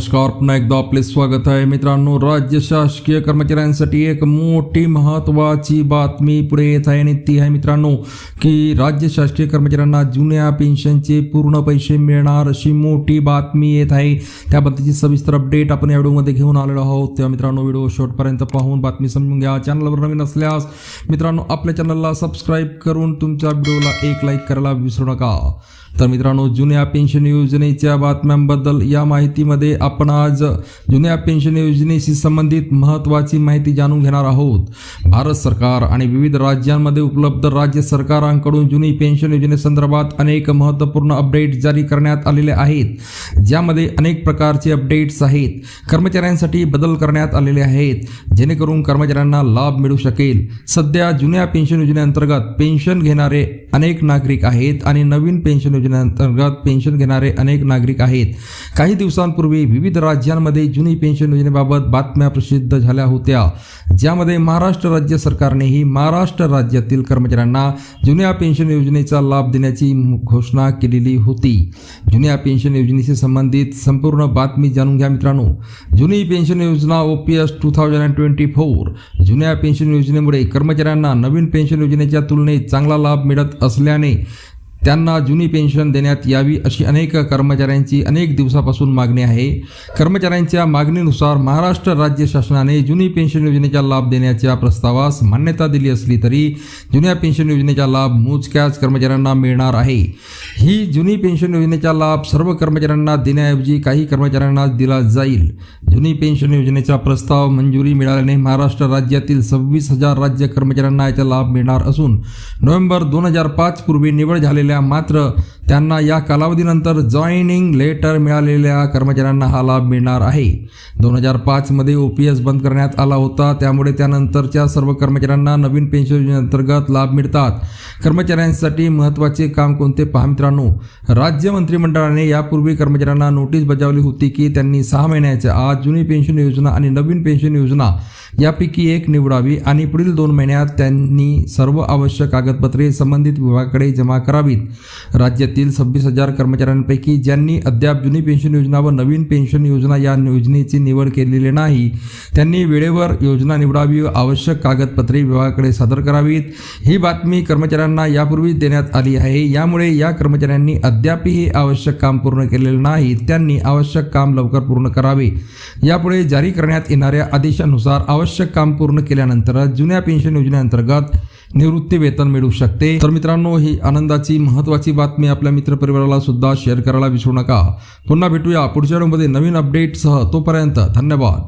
नमस्कार पुन्हा एकदा आपले स्वागत आहे. मित्रांनो राज्य शासकीय कर्मचाऱ्यांसाठी एक मोठी महत्त्वाची बातमी पुढे येत आहे आणि ती आहे मित्रांनो की राज्य शासकीय कर्मचाऱ्यांना जुन्या पेन्शनचे पूर्ण पैसे मिळणार अशी मोठी बातमी येत आहे. त्याबद्दलची सविस्तर अपडेट आपण या व्हिडिओमध्ये घेऊन आलेलो आहोत. तेव्हा मित्रांनो व्हिडिओ शेवटपर्यंत पाहून बातमी समजून घ्या. चॅनलवर नवीन असल्यास मित्रांनो आपल्या चॅनलला सबस्क्राईब करून तुमच्या व्हिडिओला एक लाईक करायला विसरू नका. तर मित्रांनो जुन्या पेन्शन योजनेच्या बातम्यांबद्दल या माहितीमध्ये आपण आज जुन्या पेन्शन योजनेशी संबंधित महत्त्वाची माहिती जाणून घेणार आहोत. भारत सरकार आणि विविध राज्यांमध्ये उपलब्ध राज्य सरकारांकडून जुनी पेन्शन योजनेसंदर्भात अनेक महत्त्वपूर्ण अपडेट जारी करण्यात आलेले आहेत. ज्यामध्ये अनेक प्रकारचे अपडेट्स आहेत. कर्मचाऱ्यांसाठी बदल करण्यात आलेले आहेत. जेणेकरून कर्मचाऱ्यांना लाभ मिळू शकेल. सध्या जुन्या पेन्शन योजनेअंतर्गत पेन्शन घेणारे अनेक नागरिक आहेत आणि नवीन पेन्शन योजनेअंतर्गत पेन्शन घेणारे अनेक नागरिक आहेत. काही दिवसांपूर्वी विविध राज्यांमध्ये जुनी पेन्शन योजनेबाबत बातम्या प्रसिद्ध झाल्या होत्या. ज्यामध्ये महाराष्ट्र राज्य सरकारनेही महाराष्ट्र राज्यातील कर्मचाऱ्यांना जुन्या पेन्शन योजनेचा लाभ देण्याची घोषणा केलेली होती. जुन्या पेन्शन योजनेशी संबंधित संपूर्ण बातमी जाणून घ्या मित्रांनो. जुनी पेन्शन योजना O P S two thousand and twenty four जुन्या पेन्शन योजनेमुळे कर्मचाऱ्यांना नवीन पेन्शन योजनेच्या तुलनेत चांगला लाभ मिळत അസ്ലാനെ त्यांना जुनी पेन्शन देण्यात यावी अशी अनेक कर्मचाऱ्यांची अनेक दिवसापासून मागणी आहे. कर्मचाऱ्यांच्या मागणीनुसार महाराष्ट्र राज्य शासनाने जुनी पेन्शन योजनेचा लाभ देण्याच्या प्रस्तावास मान्यता दिली असली तरी जुन्या पेन्शन योजनेचा लाभ मोजक्याच कर्मचाऱ्यांना मिळणार आहे. ही जुनी पेन्शन योजनेचा लाभ सर्व कर्मचाऱ्यांना देण्याऐवजी काही कर्मचाऱ्यांना दिला जाईल. जुनी पेन्शन योजनेचा प्रस्ताव मंजुरी मिळाल्याने महाराष्ट्र राज्यातील सव्वीस हजार राज्य कर्मचाऱ्यांना याचा लाभ मिळणार असून नोव्हेंबर दोन हजार पाच पूर्वी निवड झालेल्या महिला मात्र त्यांना या कालावधीनंतर जॉईनिंग लेटर मिळालेल्या कर्मचाऱ्यांना हा लाभ मिळणार आहे. दोन हजार पाचमध्ये ओ पी एस बंद करण्यात आला होता. त्यामुळे त्यानंतरच्या सर्व कर्मचाऱ्यांना नवीन पेन्शन योजनेअंतर्गत लाभ मिळतात. कर्मचाऱ्यांसाठी महत्त्वाचे काम कोणते? पहा मित्रांनो राज्य मंत्रिमंडळाने यापूर्वी कर्मचाऱ्यांना नोटीस बजावली होती की त्यांनी सहा महिन्याच्या आज जुनी पेन्शन योजना आणि नवीन पेन्शन योजना यापैकी एक निवडावी आणि पुढील दोन महिन्यात त्यांनी सर्व आवश्यक कागदपत्रे संबंधित विभागाकडे जमा करावीत. राज्यातील सव्वीस हजार कर्मचाऱ्यांपैकी ज्यांनी अद्याप जुनी पेन्शन योजना व नवीन पेन्शन योजना या योजनेची निवड केलेली नाही त्यांनी वेळेवर योजना निवडावी आवश्यक कागदपत्रे विभागाकडे सादर करावीत. ही बातमी कर्मचाऱ्यांना यापूर्वी देण्यात आली आहे. यामुळे या कर्मचाऱ्यांनी अद्यापही आवश्यक काम पूर्ण केलेले नाही. त्यांनी आवश्यक काम लवकर पूर्ण करावे. यापुढे जारी करण्यात येणाऱ्या आदेशानुसार आवश्यक काम पूर्ण केल्यानंतर जुन्या पेन्शन योजनेअंतर्गत निवृत्ती वेतन मिळू शकते. तर मित्रांनो ही आनंदाची महत्त्वाची बातमी आपल्या मित्रपरिवाराला सुद्धा शेअर करायला विसरू नका. पुन्हा भेटूया पुढच्या व्हिडिओमध्ये नवीन अपडेटसह तोपर्यंत धन्यवाद.